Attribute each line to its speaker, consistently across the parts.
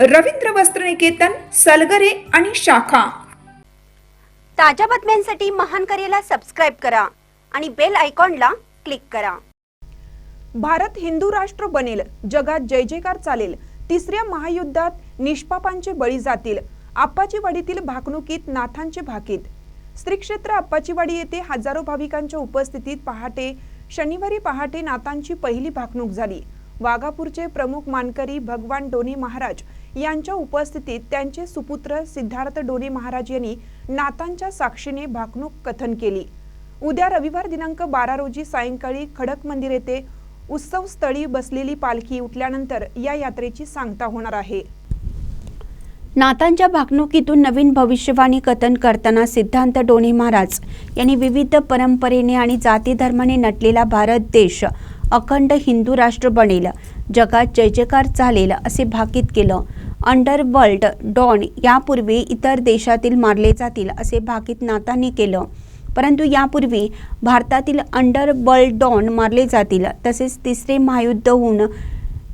Speaker 1: रवींद्र वस्त्रनिकेतन सलगरे आणि शाखा.
Speaker 2: ताज्या बातम्यांसाठी महान करेला सबस्क्राईब करा आणि बेल आयकॉनला क्लिक करा.
Speaker 3: भारत हिंदू राष्ट्र बनेल जगात जय जयकार चालेल. तिसऱ्या महायुद्धात निष्पापांचे बळी जातील. आप्पाचीवाडीतील भाकणुकीत नाथांचे भाकीत. श्री क्षेत्र आप्पाचीवाडी येथे हजारो भाविकांच्या उपस्थितीत पहाटे शनिवारी पहाटे नाथांची पहिली भाकणूक झाली. वाघापूरचे प्रमुख मानकरी भगवान डोनी महाराज यांच्या उपस्थितीत त्यांचे सुपुत्र सिद्धार्थ डोनी महाराज यांनी नातांच्या साक्षीने भाकणूक कथन केली. उद्या रविवार दिनांक बारा रोजी सायंकाळी खडक मंदिर येथे उत्सव स्थळी बसलेली पालखी उठल्यानंतर या यात्रेची सांगता होणार आहे.
Speaker 4: नाथांच्या भाकणुकीतून नवीन भविष्यवाणी कथन करताना सिद्धांत डोणे महाराज यांनी विविध परंपरेने आणि जाती धर्माने नटलेला भारत देश अखंड हिंदू राष्ट्र बनेल. जगात जयजयकार चालेल असे भाकीत केलं. अंडरवर्ल्ड डॉन यापूर्वी इतर देशातील मारले जातील असे भाकीत नाताने केलं. परंतु यापूर्वी भारतातील अंडरवर्ल्ड डॉन मारले जातील तसेच तिसरे महायुद्ध होऊन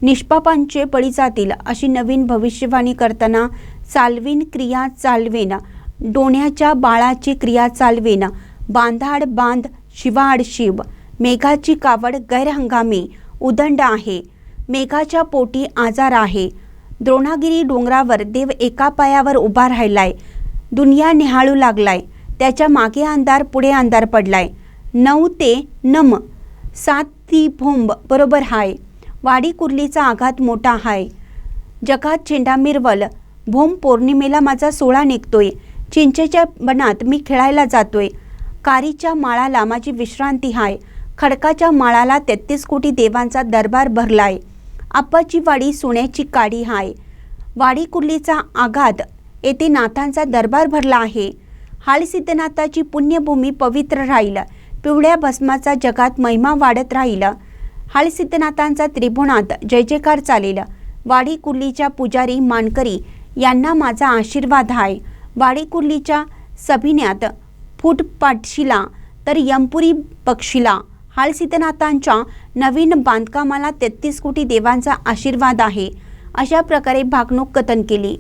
Speaker 4: निष्पापांचे बळी जातील अशी नवीन भविष्यवाणी करताना चालवीन क्रिया चालवेन डोण्याच्या बाळाची क्रिया चालवेन बांधाड बांध शिवाड शिव मेघाची कावड गैरहंगामी उदंड आहे. मेघाच्या पोटी आजार आहे. द्रोणागिरी डोंगरावर देव एका पायावर उभा राहिलाय. दुनिया निहाळू लागलाय. त्याच्यामागे अंधार पुढे अंधार पडलाय. नऊ ते नम सात ती भोंब बरोबर हाय. वाडी कुर्लीचा आघात मोठा हाय. जगात चेंडा मिरवल भोम पौर्णिमेला माझा सोळा निघतोय. चिंचेच्या बनात मी खेळायला जातोय. कारीच्या माळाला माझी विश्रांती हाय. खडकाच्या माळाला तेहतीस कोटी देवांचा दरबार भरलाय. आप्पाची वाडी सोन्याची काडी हाय. वाडी कुर्लीचा आघात येथे नाथांचा दरबार भरला आहे. हाळसिद्धनाथाची पुण्यभूमी पवित्र राहील. पिवळ्या भस्माचा जगात महिमा वाढत राहील. हाळसिद्धनाथांचा त्रिभुणात जय जयकार चालेल. वाडी कुर्लीच्या पुजारी मानकरी यांना माझा आशीर्वाद आहे वाडी कुर्लीच्या सभिन्यात फूट पाठशिला तर यमपुरी पक्षीला हाळसिद्धनाथांच्या नवीन बांधकामाला तेहतीस कोटी देवांचा आशीर्वाद आहे. अशा प्रकारे भागणूक कथन केली.